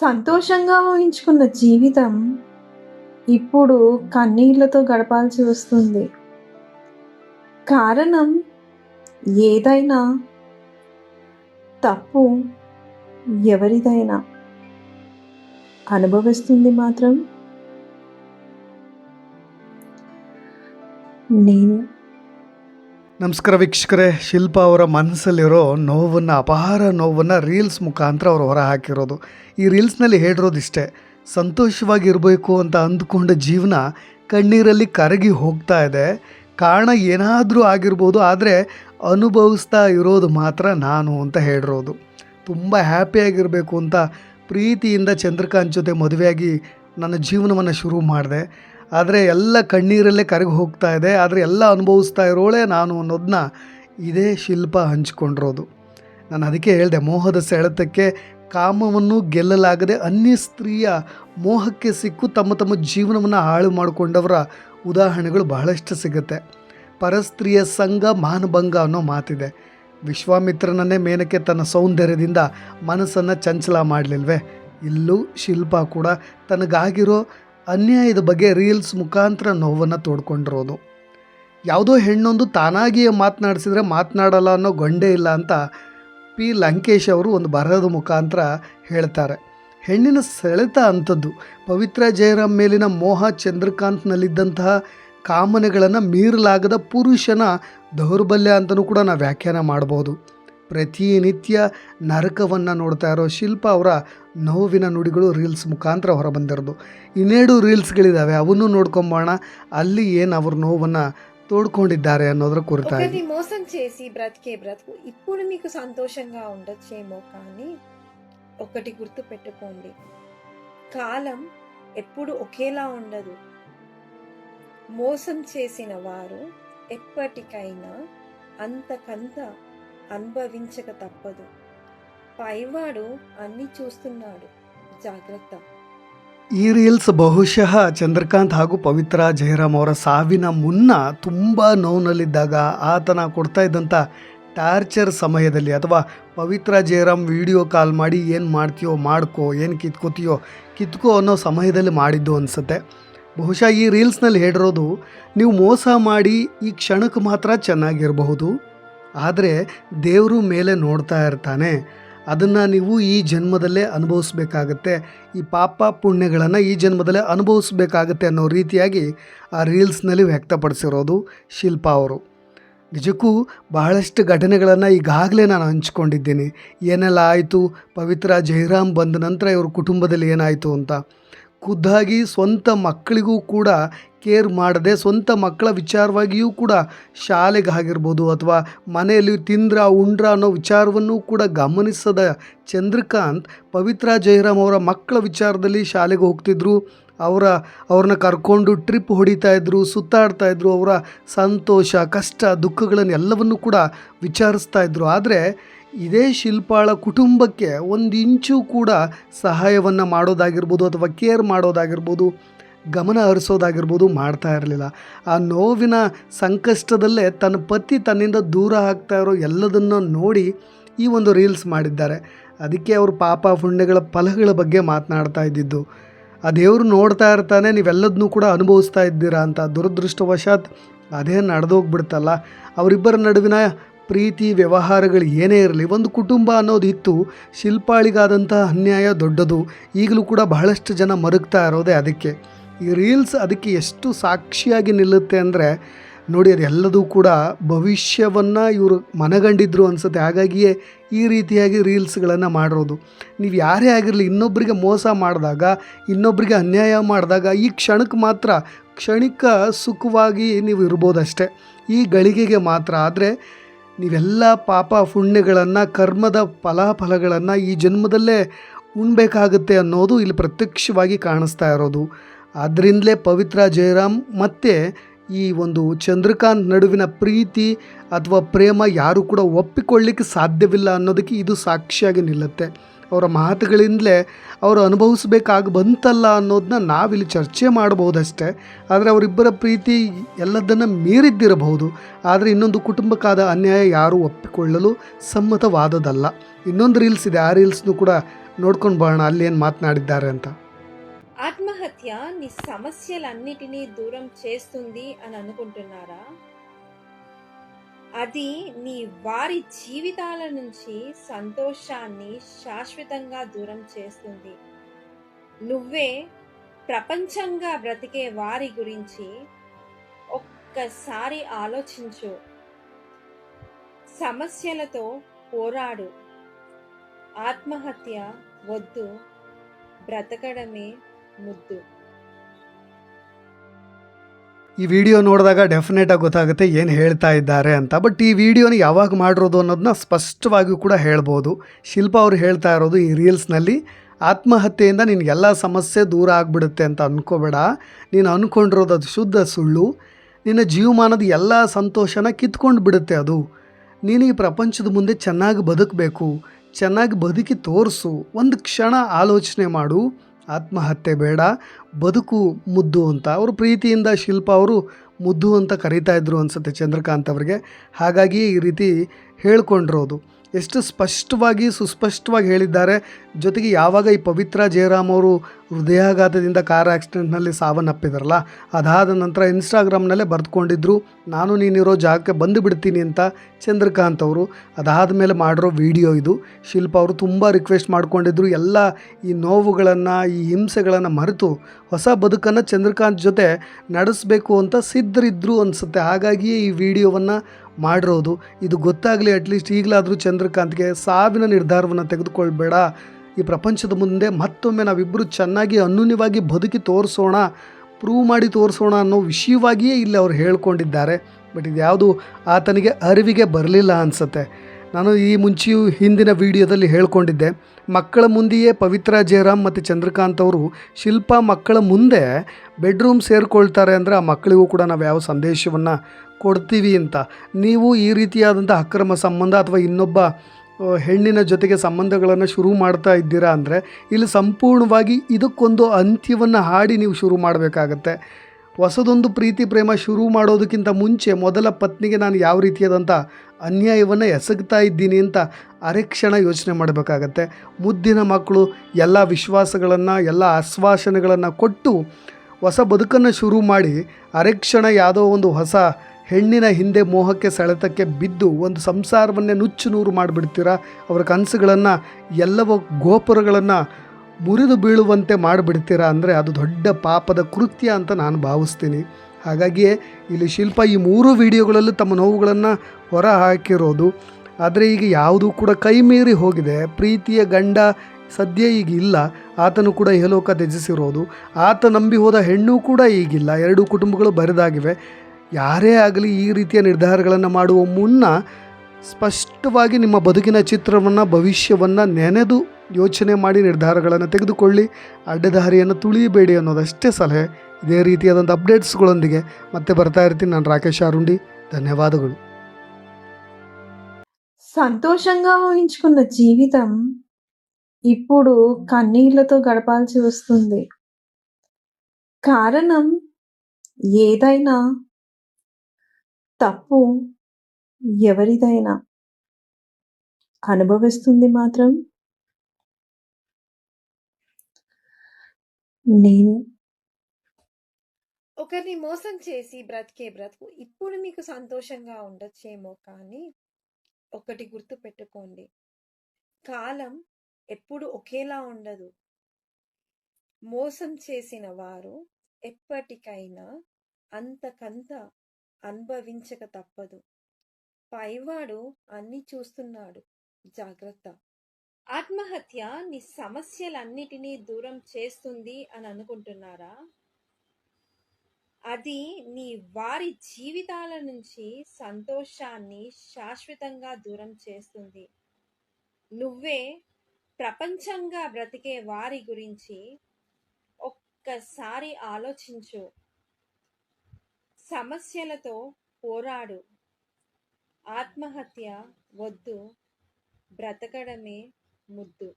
సంతోషంగా ఊహించుకున్న జీవితం ఇప్పుడు కన్నీళ్ళతో గడపాల్సి వస్తుంది. కారణం ఏదైనా తప్పు ఎవరిదైనా అనుభవిస్తుంది మాత్రం. నేను ನಮಸ್ಕಾರ ವೀಕ್ಷಕರೇ, ಶಿಲ್ಪ ಅವರ ಮನಸ್ಸಲ್ಲಿರೋ ನೋವನ್ನು, ಅಪಾರ ನೋವನ್ನು ರೀಲ್ಸ್ ಮುಖಾಂತರ ಅವರು ಹೊರ ಹಾಕಿರೋದು. ಈ ರೀಲ್ಸ್ನಲ್ಲಿ ಹೇಳಿರೋದು ಇಷ್ಟೇ ಸಂತೋಷವಾಗಿರಬೇಕು ಅಂತ ಅಂದ್ಕೊಂಡ ಜೀವನ ಕಣ್ಣೀರಲ್ಲಿ ಕರಗಿ ಹೋಗ್ತಾ ಇದೆ. ಕಾರಣ ಏನಾದರೂ ಆಗಿರ್ಬೋದು, ಆದರೆ ಅನುಭವಿಸ್ತಾ ಇರೋದು ಮಾತ್ರ ನಾನು ಅಂತ ಹೇಳಿರೋದು. ತುಂಬ ಹ್ಯಾಪಿಯಾಗಿರಬೇಕು ಅಂತ ಪ್ರೀತಿಯಿಂದ ಚಂದ್ರಕಾಂತ್ ಜೊತೆ ಮದುವೆಯಾಗಿ ನನ್ನ ಜೀವನವನ್ನು ಶುರು ಮಾಡಿದೆ. ಆದರೆ ಎಲ್ಲ ಕಣ್ಣೀರಲ್ಲೇ ಕರಗಿ ಹೋಗ್ತಾ ಇದೆ, ಆದರೆ ಎಲ್ಲ ಅನುಭವಿಸ್ತಾ ಇರೋಳೆ ನಾನು ಅನ್ನೋದನ್ನ ಇದೇ ಶಿಲ್ಪ ಹಂಚ್ಕೊಂಡಿರೋದು. ನಾನು ಅದಕ್ಕೆ ಹೇಳಿದೆ, ಮೋಹದ ಸೆಳೆತಕ್ಕೆ ಕಾಮವನ್ನು ಗೆಲ್ಲಲಾಗದೆ ಅನ್ಯ ಸ್ತ್ರೀಯ ಮೋಹಕ್ಕೆ ಸಿಕ್ಕು ತಮ್ಮ ತಮ್ಮ ಜೀವನವನ್ನು ಹಾಳು ಮಾಡಿಕೊಂಡವರ ಉದಾಹರಣೆಗಳು ಬಹಳಷ್ಟು ಸಿಗುತ್ತೆ. ಪರಸ್ತ್ರೀಯ ಸಂಘ ಮಾನಭಂಗ ಅನ್ನೋ ಮಾತಿದೆ. ವಿಶ್ವಾಮಿತ್ರನನ್ನೇ ಮೇನಕ್ಕೆ ತನ್ನ ಸೌಂದರ್ಯದಿಂದ ಮನಸ್ಸನ್ನು ಚಂಚಲ ಮಾಡಲಿಲ್ವೇ? ಇಲ್ಲೂ ಶಿಲ್ಪ ಕೂಡ ತನಗಾಗಿರೋ ಅನ್ಯಾಯದ ಬಗ್ಗೆ ರೀಲ್ಸ್ ಮುಖಾಂತರ ನೋವನ್ನು ತೋಡ್ಕೊಂಡಿರೋದು. ಯಾವುದೋ ಹೆಣ್ಣೊಂದು ತಾನಾಗಿಯೇ ಮಾತನಾಡಿಸಿದ್ರೆ ಮಾತನಾಡಲ್ಲ ಅನ್ನೋ ಗೊಂಡೆ ಇಲ್ಲ ಅಂತ ಪಿ ಲಂಕೇಶ್ ಅವರು ಒಂದು ಬರಹದ ಮುಖಾಂತರ ಹೇಳ್ತಾರೆ. ಹೆಣ್ಣಿನ ಸೆಳೆತ ಅಂಥದ್ದು, ಪವಿತ್ರ ಜಯರಾಮ್ ಮೇಲಿನ ಮೋಹ ಚಂದ್ರಕಾಂತ್ನಲ್ಲಿದ್ದಂತಹ ಕಾಮನೆಗಳನ್ನು ಮೀರಲಾಗದ ಪುರುಷನ ದೌರ್ಬಲ್ಯ ಅಂತಲೂ ಕೂಡ ನಾವು ವ್ಯಾಖ್ಯಾನ ಮಾಡ್ಬೋದು. ಪ್ರತಿನಿತ್ಯ ನರಕವನ್ನು ನೋಡ್ತಾ ಇರೋ ಶಿಲ್ಪ ಅವರ ನೋವಿನ ನುಡಿಗಳು ರೀಲ್ಸ್ ಮುಖಾಂತರ ಹೊರಬಂದಿರೋದು ಇನ್ನೆರಡು ರೀಲ್ಸ್ಗಳಿದ್ದಾವೆ ಅವನ್ನು ನೋಡ್ಕೊಂಬೋಣ ಅಲ್ಲಿ ಏನು ಅವ್ರ ನೋವನ್ನು ತೋಡ್ಕೊಂಡಿದ್ದಾರೆ ಅನ್ನೋದ್ರ ಕುರಿತಾಗಿ ఒకరిని మోసం చేసి బ్రతికే బ్రతుకు ఇప్పుడు మీకు సంతోషంగా ఉండొచ్చేమో కానీ ఒకటి గుర్తు పెట్టుకోండి కాలం ఎప్పుడు ఒకేలా ఉండదు మోసం చేసిన వారు ఎప్పటికైనా అంతకంత అనుభవించక తప్పదు పైవాడు అన్ని చూస్తున్నాడు జాగ్రత్త ಈ ರೀಲ್ಸ್ ಬಹುಶಃ ಚಂದ್ರಕಾಂತ್ ಹಾಗೂ ಪವಿತ್ರ ಜಯರಾಮ್ ಅವರ ಸಾವಿನ ಮುನ್ನ ತುಂಬ ನೋವಿನಲ್ಲಿದ್ದಾಗ ಆತನ ಕೊಡ್ತಾ ಇದ್ದಂಥ ಟಾರ್ಚರ್ ಸಮಯದಲ್ಲಿ ಅಥವಾ ಪವಿತ್ರ ಜಯರಾಮ್ ವಿಡಿಯೋ ಕಾಲ್ ಮಾಡಿ ಏನು ಮಾಡ್ತೀಯೋ ಮಾಡ್ಕೋ ಏನು ಕಿತ್ಕೋತೀಯೋ ಕಿತ್ಕೋ ಅನ್ನೋ ಸಮಯದಲ್ಲಿ ಮಾಡಿದ್ದು ಅನಿಸುತ್ತೆ ಬಹುಶಃ ಈ ರೀಲ್ಸ್ನಲ್ಲಿ ಹೇಳಿರೋದು ನೀವು ಮೋಸ ಮಾಡಿ ಈ ಕ್ಷಣಕ್ಕೆ ಮಾತ್ರ ಚೆನ್ನಾಗಿರಬಹುದು ಆದರೆ ದೇವರು ಮೇಲೆ ನೋಡ್ತಾ ಇರ್ತಾನೆ. ಅದನ್ನು ನೀವು ಈ ಜನ್ಮದಲ್ಲೇ ಅನುಭವಿಸ್ಬೇಕಾಗತ್ತೆ. ಈ ಪಾಪ ಪುಣ್ಯಗಳನ್ನು ಈ ಜನ್ಮದಲ್ಲೇ ಅನುಭವಿಸ್ಬೇಕಾಗತ್ತೆ ಅನ್ನೋ ರೀತಿಯಾಗಿ ಆ ರೀಲ್ಸ್ನಲ್ಲಿ ವ್ಯಕ್ತಪಡಿಸಿರೋದು ಶಿಲ್ಪಾ ಅವರು. ನಿಜಕ್ಕೂ ಬಹಳಷ್ಟು ಘಟನೆಗಳನ್ನು ಈಗಾಗಲೇ ನಾನು ಹಂಚ್ಕೊಂಡಿದ್ದೀನಿ. ಏನೆಲ್ಲ ಆಯಿತು? ಪವಿತ್ರ ಜೈರಾಮ್ ಬಂದ ನಂತರ ಇವರ ಕುಟುಂಬದಲ್ಲಿ ಏನಾಯಿತು ಅಂತ. ಖುದ್ದಾಗಿ ಸ್ವಂತ ಮಕ್ಕಳಿಗೂ ಕೂಡ ಕೇರ್ ಮಾಡದೆ, ಸ್ವಂತ ಮಕ್ಕಳ ವಿಚಾರವಾಗಿಯೂ ಕೂಡ ಶಾಲೆಗೆ ಆಗಿರ್ಬೋದು ಅಥವಾ ಮನೆಯಲ್ಲಿ ತಿಂದ್ರ, ಉಂಡ್ರ ಅನ್ನೋ ವಿಚಾರವನ್ನು ಕೂಡ ಗಮನಿಸದ ಚಂದ್ರಕಾಂತ್ ಪವಿತ್ರ ಜಯರಾಮ್ ಅವರ ಮಕ್ಕಳ ವಿಚಾರದಲ್ಲಿ ಶಾಲೆಗೆ ಹೋಗ್ತಿದ್ರು. ಅವರ, ಅವ್ರನ್ನ ಕರ್ಕೊಂಡು ಟ್ರಿಪ್ ಹೊಡಿತಾ ಇದ್ರು, ಸುತ್ತಾಡ್ತಾ ಇದ್ರು, ಅವರ ಸಂತೋಷ, ಕಷ್ಟ, ದುಃಖಗಳನ್ನೆಲ್ಲವನ್ನು ಕೂಡ ವಿಚಾರಿಸ್ತಾ ಇದ್ರು. ಆದರೆ ಇದೇ ಶಿಲ್ಪಾಳ ಕುಟುಂಬಕ್ಕೆ ಒಂದು ಇಂಚು ಕೂಡ ಸಹಾಯವನ್ನು ಮಾಡೋದಾಗಿರ್ಬೋದು ಅಥವಾ ಕೇರ್ ಮಾಡೋದಾಗಿರ್ಬೋದು, ಗಮನ ಹರಿಸೋದಾಗಿರ್ಬೋದು ಮಾಡ್ತಾ ಇರಲಿಲ್ಲ. ಆ ನೋವಿನ ಸಂಕಷ್ಟದಲ್ಲೇ ತನ್ನ ಪತಿ ತನ್ನಿಂದ ದೂರ ಆಗ್ತಾ ಇರೋ ಎಲ್ಲದನ್ನು ನೋಡಿ ಈ ಒಂದು ರೀಲ್ಸ್ ಮಾಡಿದ್ದಾರೆ. ಅದಕ್ಕೆ ಅವರು ಪಾಪ ಪುಣ್ಯಗಳ ಫಲಗಳ ಬಗ್ಗೆ ಮಾತನಾಡ್ತಾ ಇದ್ದಿದ್ದು. ಆ ದೇವರು ನೋಡ್ತಾ ಇರ್ತಾನೆ ನೀವೆಲ್ಲದನ್ನೂ ಕೂಡ ಅನುಭವಿಸ್ತಾ ಇದ್ದೀರಾ ಅಂತ ದುರದೃಷ್ಟವಶಾತ್ ಅದೇ ನಡೆದೋಗ್ಬಿಡ್ತಲ್ಲ. ಅವರಿಬ್ಬರ ನಡುವಿನ ಪ್ರೀತಿ ವ್ಯವಹಾರಗಳು ಏನೇ ಇರಲಿ, ಒಂದು ಕುಟುಂಬ ಅನ್ನೋದು ಇತ್ತು, ಶಿಲ್ಪಾಳಿಗಾದಂತಹ ಅನ್ಯಾಯ ದೊಡ್ಡದು. ಈಗಲೂ ಕೂಡ ಬಹಳಷ್ಟು ಜನ ಮರುಗ್ತಾ ಇರೋದೇ ಅದಕ್ಕೆ. ಈ ರೀಲ್ಸ್ ಅದಕ್ಕೆ ಎಷ್ಟು ಸಾಕ್ಷಿಯಾಗಿ ನಿಲ್ಲುತ್ತೆ ಅಂದರೆ, ನೋಡಿ ಅದೆಲ್ಲದೂ ಕೂಡ ಭವಿಷ್ಯವನ್ನು ಇವರು ಮನಗಂಡಿದ್ರು ಅನಿಸುತ್ತೆ. ಹಾಗಾಗಿಯೇ ಈ ರೀತಿಯಾಗಿ ರೀಲ್ಸ್ಗಳನ್ನು ಮಾಡಿರೋದು. ನೀವು ಯಾರೇ ಆಗಿರಲಿ ಇನ್ನೊಬ್ಬರಿಗೆ ಮೋಸ ಮಾಡಿದಾಗ ಇನ್ನೊಬ್ಬರಿಗೆ ಅನ್ಯಾಯ ಮಾಡಿದಾಗ, ಈ ಕ್ಷಣಕ್ಕೆ ಮಾತ್ರ, ಕ್ಷಣಿಕ ಸುಖವಾಗಿ ನೀವು ಇರ್ಬೋದಷ್ಟೇ. ಈ ಗಳಿಗೆಗೆ ಮಾತ್ರ. ಆದರೆ ನೀವೆಲ್ಲ ಪಾಪ ಪುಣ್ಯಗಳನ್ನು, ಕರ್ಮದ ಫಲಾಫಲಗಳನ್ನು ಈ ಜನ್ಮದಲ್ಲೇ ಉಣ್ಬೇಕಾಗುತ್ತೆ ಅನ್ನೋದು ಇಲ್ಲಿ ಪ್ರತ್ಯಕ್ಷವಾಗಿ ಕಾಣಿಸ್ತಾ ಇರೋದು. ಆದ್ದರಿಂದಲೇ ಪವಿತ್ರ ಜಯರಾಮ್ ಮತ್ತು ಈ ಒಂದು ಚಂದ್ರಕಾಂತ್ ನಡುವಿನ ಪ್ರೀತಿ ಅಥವಾ ಪ್ರೇಮ ಯಾರು ಕೂಡ ಒಪ್ಪಿಕೊಳ್ಳಿಕ್ಕೆ ಸಾಧ್ಯವಿಲ್ಲ ಅನ್ನೋದಕ್ಕೆ ಇದು ಸಾಕ್ಷಿಯಾಗಿ ನಿಲ್ಲುತ್ತೆ. ಅವರ ಮಾತುಗಳಿಂದಲೇ ಅವರು ಅನುಭವಿಸ್ಬೇಕಾಗಿ ಬಂತಲ್ಲ ಅನ್ನೋದನ್ನ ನಾವಿಲ್ಲಿ ಚರ್ಚೆ ಮಾಡಬಹುದಷ್ಟೇ. ಆದರೆ ಅವರಿಬ್ಬರ ಪ್ರೀತಿ ಎಲ್ಲದನ್ನು ಮೀರಿದ್ದಿರಬಹುದು. ಆದರೆ ಇನ್ನೊಂದು ಕುಟುಂಬಕ್ಕಾದ ಅನ್ಯಾಯ ಯಾರೂ ಒಪ್ಪಿಕೊಳ್ಳಲು ಸಮ್ಮತವಾದದಲ್ಲ ಇನ್ನೊಂದು ರೀಲ್ಸ್ ಇದೆ. ಆ ರೀಲ್ಸ್ನು ಕೂಡ ನೋಡ್ಕೊಂಡು ಬರೋಣ. ಅಲ್ಲಿ ಏನು ಮಾತನಾಡಿದ್ದಾರೆ ಅಂತ. ಆತ್ಮಹತ್ಯೆ నీ సమస్యలన్నిటినీ దూరం చేస్తుంది ಅನ್ನ అది నీ వారి జీవితాల నుంచి సంతోషాన్ని శాశ్వతంగా దూరం చేస్తుంది. నువ్వే ప్రపంచంగా బ్రతికే వారి గురించి ఒక్కసారి ఆలోచించు. సమస్యలతో పోరాడు. ఆత్మహత్య వద్దు. బ్రతకడమే ముద్దు. ಈ ವಿಡಿಯೋ ನೋಡಿದಾಗ ಡೆಫಿನೆಟಾಗಿ ಗೊತ್ತಾಗುತ್ತೆ ಏನು ಹೇಳ್ತಾ ಇದ್ದಾರೆ ಅಂತ. ಬಟ್ ಈ ವಿಡಿಯೋನ ಯಾವಾಗ ಮಾಡಿರೋದು ಅನ್ನೋದನ್ನ ಸ್ಪಷ್ಟವಾಗಿಯೂ ಕೂಡ ಹೇಳ್ಬೋದು. ಶಿಲ್ಪ ಅವರು ಹೇಳ್ತಾ ಇರೋದು ಈ ರೀಲ್ಸ್ನಲ್ಲಿ, ಆತ್ಮಹತ್ಯೆಯಿಂದ ನಿನಗೆಲ್ಲ ಸಮಸ್ಯೆ ದೂರ ಆಗಿಬಿಡುತ್ತೆ ಅಂತ ಅಂದ್ಕೋಬೇಡ ನೀನು ಅಂದ್ಕೊಂಡಿರೋದು ಅದು ಶುದ್ಧ ಸುಳ್ಳು. ನಿನ್ನ ಜೀವಮಾನದ ಎಲ್ಲ ಸಂತೋಷನ ಕಿತ್ಕೊಂಡು ಬಿಡುತ್ತೆ ಅದು. ನೀನು ಈ ಪ್ರಪಂಚದ ಮುಂದೆ ಚೆನ್ನಾಗಿ ಬದುಕಬೇಕು. ಚೆನ್ನಾಗಿ ಬದುಕಿ ತೋರಿಸು. ಒಂದು ಕ್ಷಣ ಆಲೋಚನೆ ಮಾಡು. ಆತ್ಮಹತ್ಯೆ ಬೇಡ, ಬದುಕು ಮುದ್ದು ಅಂತ. ಅವರು ಪ್ರೀತಿಯಿಂದ ಶಿಲ್ಪ ಅವರು ಮುದ್ದು ಅಂತ ಕರೀತಾ ಇದ್ರು ಅನ್ಸುತ್ತೆ ಚಂದ್ರಕಾಂತ್ ಅವರಿಗೆ. ಹಾಗಾಗಿ ಈ ರೀತಿ ಹೇಳ್ಕೊಂಡಿರೋದು. ಎಷ್ಟು ಸ್ಪಷ್ಟವಾಗಿ, ಸುಸ್ಪಷ್ಟವಾಗಿ ಹೇಳಿದ್ದಾರೆ. ಜೊತೆಗೆ ಯಾವಾಗ ಈ ಪವಿತ್ರ ಜಯರಾಮ್ ಅವರು ಹೃದಯಾಘಾತದಿಂದ ಕಾರ್ ಆ್ಯಕ್ಸಿಡೆಂಟ್ನಲ್ಲಿ ಸಾವನ್ನಪ್ಪಿದಾರಲ್ಲ, ಅದಾದ ನಂತರ ಇನ್ಸ್ಟಾಗ್ರಾಮ್ನಲ್ಲೇ ಬರೆದುಕೊಂಡಿದ್ರು. ನಾನು ನೀನಿರೋ ಜಾಗಕ್ಕೆ ಬಂದು ಬಿಡ್ತೀನಿ ಅಂತ ಚಂದ್ರಕಾಂತ್ ಅವರು. ಅದಾದ ಮೇಲೆ ಮಾಡಿರೋ ವಿಡಿಯೋ ಇದು. ಶಿಲ್ಪ ಅವರು ತುಂಬ ರಿಕ್ವೆಸ್ಟ್ ಮಾಡಿಕೊಂಡಿದ್ರು. ಎಲ್ಲ ಈ ನೋವುಗಳನ್ನು, ಈ ಹಿಂಸೆಗಳನ್ನು ಮರೆತು ಹೊಸ ಬದುಕನ್ನು ಚಂದ್ರಕಾಂತ್ ಜೊತೆ ನಡೆಸಬೇಕು ಅಂತ ಸಿದ್ಧರಿದ್ದರು ಅನಿಸುತ್ತೆ. ಹಾಗಾಗಿಯೇ ಈ ವಿಡಿಯೋವನ್ನು ಮಾಡಿರೋದು. ಇದು ಗೊತ್ತಾಗಲಿ ಅಟ್ಲೀಸ್ಟ್ ಈಗಲಾದರೂ ಚಂದ್ರಕಾಂತ್ಗೆ ಸಾವಿನ ನಿರ್ಧಾರವನ್ನು ತೆಗೆದುಕೊಳ್ಬೇಡ. ಈ ಪ್ರಪಂಚದ ಮುಂದೆ ಮತ್ತೊಮ್ಮೆ ನಾವಿಬ್ಬರು ಚೆನ್ನಾಗಿ ಅನ್ಯೂನ್ಯವಾಗಿ ಬದುಕಿ ತೋರಿಸೋಣ ಪ್ರೂವ್ ಮಾಡಿ ತೋರಿಸೋಣ ಅನ್ನೋ ವಿಷಯವಾಗಿಯೇ ಇಲ್ಲಿ ಅವ್ರು ಹೇಳ್ಕೊಂಡಿದ್ದಾರೆ. ಬಟ್ ಇದ್ಯಾವುದು ಆತನಿಗೆ ಅರಿವಿಗೆ ಬರಲಿಲ್ಲ ಅನಿಸುತ್ತೆ. ನಾನು ಈ ಮುಂಚೆಯೂ ಹಿಂದಿನ ವಿಡಿಯೋದಲ್ಲಿ ಹೇಳ್ಕೊಂಡಿದ್ದೆ, ಮಕ್ಕಳ ಮುಂದೆಯೇ ಪವಿತ್ರ ಜಯರಾಮ್ ಮತ್ತು ಚಂದ್ರಕಾಂತ್ ಅವರು ಶಿಲ್ಪ ಮಕ್ಕಳ ಮುಂದೆ ಬೆಡ್ರೂಮ್ ಸೇರಿಕೊಳ್ತಾರೆ ಅಂದರೆ ಆ ಮಕ್ಕಳಿಗೂ ಕೂಡ ನಾವು ಯಾವ ಸಂದೇಶವನ್ನು ಕೊಡ್ತೀವಿ ಅಂತ. ನೀವು ಈ ರೀತಿಯಾದಂಥ ಅಕ್ರಮ ಸಂಬಂಧ ಅಥವಾ ಇನ್ನೊಬ್ಬ ಹೆಣ್ಣಿನ ಜೊತೆಗೆ ಸಂಬಂಧಗಳನ್ನು ಶುರು ಮಾಡ್ತಾ ಇದ್ದೀರಾ ಅಂದರೆ ಇಲ್ಲಿ ಸಂಪೂರ್ಣವಾಗಿ ಇದಕ್ಕೊಂದು ಅಂತ್ಯವನ್ನು ಹಾಡಿ ನೀವು ಶುರು ಮಾಡಬೇಕಾಗತ್ತೆ. ಹೊಸದೊಂದು ಪ್ರೀತಿ, ಪ್ರೇಮ ಶುರು ಮಾಡೋದಕ್ಕಿಂತ ಮುಂಚೆ ಮೊದಲ ಪತ್ನಿಗೆ ನಾನು ಯಾವ ರೀತಿಯಾದಂಥ ಅನ್ಯಾಯವನ್ನು ಎಸಗ್ತಾ ಇದ್ದೀನಿ ಅಂತ ಅರೆಕ್ಷಣ ಯೋಚನೆ ಮಾಡಬೇಕಾಗತ್ತೆ. ಮುದ್ದಿನ ಮಕ್ಕಳು ಎಲ್ಲ ವಿಶ್ವಾಸಗಳನ್ನು, ಎಲ್ಲ ಆಶ್ವಾಸನೆಗಳನ್ನು ಕೊಟ್ಟು ಹೊಸ ಬದುಕನ್ನು ಶುರು ಮಾಡಿ ಅರೆಕ್ಷಣ ಯಾವುದೋ ಒಂದು ಹೊಸ ಹೆಣ್ಣಿನ ಹಿಂದೆ ಮೋಹಕ್ಕೆ ಸೆಳೆತಕ್ಕೆ ಬಿದ್ದು ಒಂದು ಸಂಸಾರವನ್ನೇ ನುಚ್ಚು ನೂರು ಮಾಡಿಬಿಡ್ತೀರಾ? ಅವರ ಕನಸುಗಳನ್ನು ಎಲ್ಲವ ಗೋಪುರಗಳನ್ನು ಮುರಿದು ಬೀಳುವಂತೆ ಮಾಡಿಬಿಡ್ತೀರಾ ಅಂದರೆ ಅದು ದೊಡ್ಡ ಪಾಪದ ಕೃತ್ಯ ಅಂತ ನಾನು ಭಾವಿಸ್ತೀನಿ. ಹಾಗಾಗಿಯೇ ಇಲ್ಲಿ ಶಿಲ್ಪ ಈ ಮೂರು ವಿಡಿಯೋಗಳಲ್ಲೂ ತಮ್ಮ ನೋವುಗಳನ್ನು ಹೊರ ಹಾಕಿರೋದು ಆದರೆ ಈಗ ಯಾವುದೂ ಕೂಡ ಕೈ ಮೀರಿ ಹೋಗಿದೆ. ಪ್ರೀತಿಯ ಗಂಡ ಸದ್ಯ ಈಗ ಇಲ್ಲ. ಆತನು ಕೂಡ ಇಹಲೋಕ ತ್ಯಜಿಸಿರೋದು ಆತ ನಂಬಿ ಹೋದ ಹೆಣ್ಣು ಕೂಡ ಈಗಿಲ್ಲ. ಎರಡೂ ಕುಟುಂಬಗಳು ಬರಿದಾಗಿವೆ. ಯಾರೇ ಆಗಲಿ ಈ ರೀತಿಯ ನಿರ್ಧಾರಗಳನ್ನು ಮಾಡುವ ಮುನ್ನ ಸ್ಪಷ್ಟವಾಗಿ ನಿಮ್ಮ ಬದುಕಿನ ಚಿತ್ರವನ್ನು ಭವಿಷ್ಯವನ್ನು ನೆನೆದು ಯೋಚನೆ ಮಾಡಿ ನಿರ್ಧಾರಗಳನ್ನು ತೆಗೆದುಕೊಳ್ಳಿ ಅಡ್ಡದಾರಿಯನ್ನು ತುಳಿಯಬೇಡಿ ಅನ್ನೋದಷ್ಟೇ ಸಲಹೆ ಇದೇ ರೀತಿಯಾದಂಥ ಅಪ್ಡೇಟ್ಸ್ಗಳೊಂದಿಗೆ ಮತ್ತೆ ಬರ್ತಾ ಇರ್ತೀನಿ ನಾನು ರಾಕೇಶ್ ಆರುಂಡಿ ಧನ್ಯವಾದಗಳು సంతోషంగా ఊహించుకున్న జీవితం ఇప్పుడు కన్నీళ్ళతో గడపాల్సి వస్తుంది కారణం ఏదైనా తప్పు ఎవరిదైనా అనుభవిస్తుంది మాత్రం. నేను. ఒకరిని మోసం చేసి బ్రతికే బ్రతుకు ఇప్పుడు మీకు సంతోషంగా ఉండొచ్చేమో కానీ ఒకటి గుర్తు పెట్టుకోండి కాలం ఎప్పుడు ఒకేలా ఉండదు. మోసం చేసిన వారు ఎప్పటికైనా అంతకంత అనుభవించక తప్పదు. పైవాడు అన్ని చూస్తున్నాడు. జాగ్రత్త. ఆత్మహత్య నీ సమస్యలన్నిటినీ దూరం చేస్తుంది అని అనుకుంటున్నారా? అది నీ వారి జీవితాల నుంచి సంతోషాన్ని శాశ్వతంగా దూరం చేస్తుంది. నువ్వే ప్రపంచంగా బ్రతికే వారి గురించి ఒక్కసారి ఆలోచించు. సమస్యలతో పోరాడు. ఆత్మహత్య వద్దు బ్రతకడమే ముద్దు.